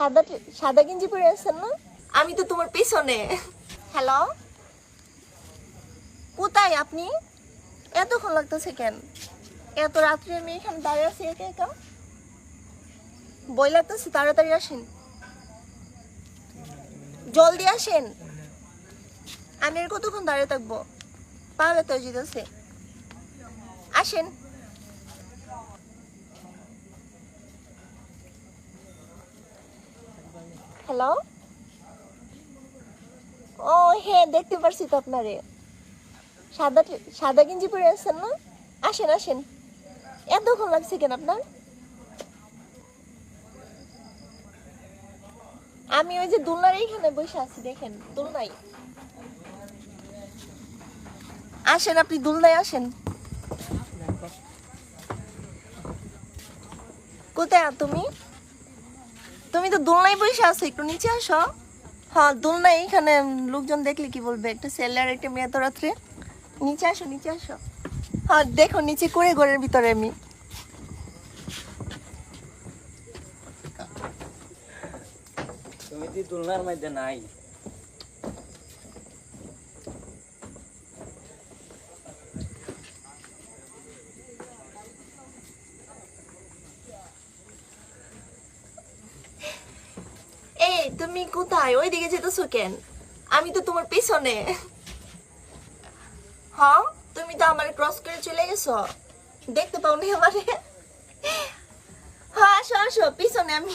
সাদা সাদা গেঞ্জি পরে আছেন না? আমি তো তোমার পেছনে। হ্যালো কোথায় আপনি? এতক্ষণ লাগতেছে কেন? এত রাত্রে আমি এখানে দাঁড়িয়ে আছি একা একা? বই লাগতেছে তাড়াতাড়ি আসেন। জলদি আসেন। আমি আর কতক্ষণ দাঁড়িয়ে থাকব? পাহাড়ে তো যেতেছে আসেন। হ্যালো ও হ্যাঁ দেখতে পারছি তো আপনারে। সাদা সাদা গেঞ্জি পরে আছেন না? আসেন আসেন। এতক্ষণ লাগছে কেন আপনার? আমি ওই যে দোলনার এইখানে বসে আছি, দেখেন দোলনাই আসেন, আপনি দোলনায় আসেন। কোথায় তুমি? তুমি তো দোলনায় বসে আছো, একটু নিচে আসো। হ্যাঁ দোলনায় এখানে লোকজন দেখলে কি বলবে? একটা ছেলে আর একটা মেয়ে তো রাত্রে। নিচে আসো নিচে আসো। হ্যাঁ দেখো, নিচে করে ঘরের ভিতরে আমি। তুমি তো দোলনার মধ্যে নাই? তুমি কোথায়? ওই দিকে যেতেছো কেন? আমি তো তোমার পিছনে। হ্যাঁ তুমি তো আমার ক্রস করে চলে গেছো। দেখতে পাও নি আমারে? হ্যাঁ আসো আসো, পিছনে আমি।